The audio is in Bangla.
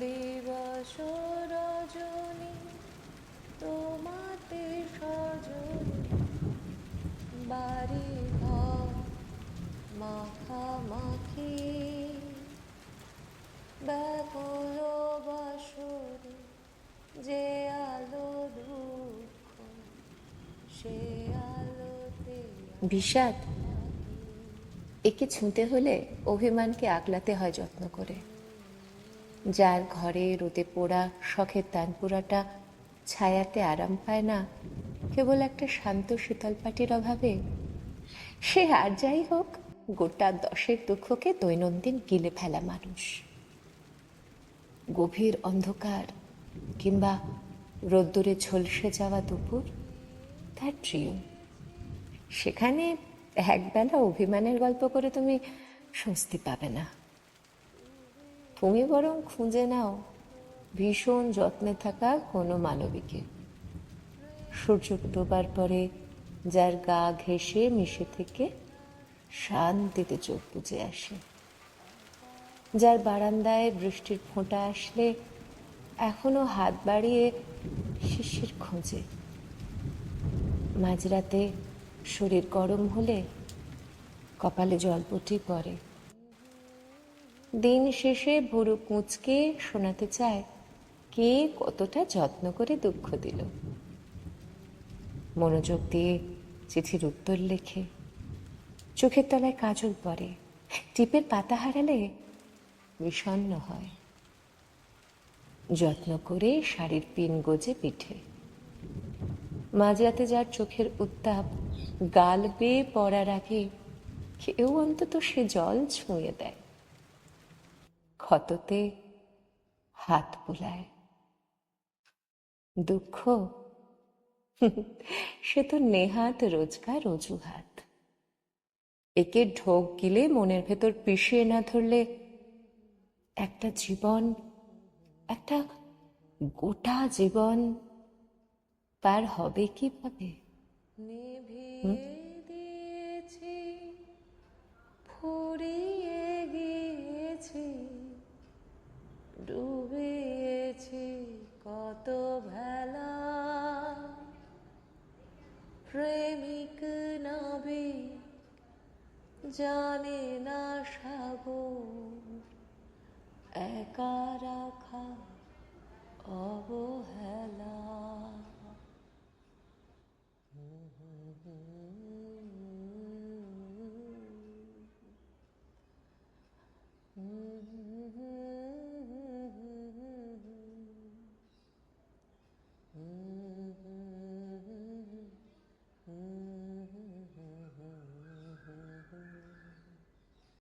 দিবস রজনী, তোমাতে সজনী বাড়ি ঘর মাখামাখি, ব্যাকুল বাসরে যে আলো দুঃখ, সে আলোতে বিষাদ, একে ছুঁতে হলে অভিমানকে আগলাতে হয় যত্ন করে। যার ঘরে রোদে পোড়া শখের তানপুরাটা ছায়াতে আরাম পায় না, কেবল একটা শান্ত শীতল পাটির অভাবে। সে আর যাই হোক, গোটা দশের দুঃখকে দৈনন্দিন গিলে ফেলা মানুষ। গভীর অন্ধকার কিংবা রোদ্দুরে ঝলসে যাওয়া দুপুর, তার প্রিয় সেখানে একবেলা অভিমানের গল্প করে তুমি স্বস্তি পাবে না। তুমি বরং খুঁজে নাও। ভীষণ যত্নে থাকা কোনো মানবীকে। সূর্য ডোবার পরে যার গা ঘেঁষে মিশে থেকে শান্তিতে চোখ বুঝে আসে। যার বারান্দায় বৃষ্টির ফোঁটা আসলে এখনও হাত বাড়িয়ে শিশির খোঁজে। মাঝরাতে শরীর গরম হলে কপালে জলপটি পড়ে। দিন শেষে বুড়ো কুঁচকে শোনাতে চায়, কে কতটা যত্ন করে দুঃখ দিল। মনোযোগ দিয়ে চিঠির উত্তর লেখে, চোখের তলায় কাজল পড়ে, টিপের পাতা হারালে বিষণ্ণ হয়। যত্ন করে শাড়ির পিন গোজে পিঠে। মাঝরাতে যার চোখের উত্তাপ গাল বেয়ে পড়ার আগে কেউ অন্তত সে জল ছুঁয়ে দেয়। ক্ষততে হাত বুলায়। দুঃখ? সে তো নেহাত রোজগার অজুহাত। একে ঢোক গিলে মনের ভেতর পিষিয়ে না ধরলে একটা জীবন একটা গোটা জীবন পার হবে কীভাবে? নিভিয়ে ডুবিয়েছি কত ভেলা। প্রেমিক নবী জানে না সাগর একা রাখা অবহেলা।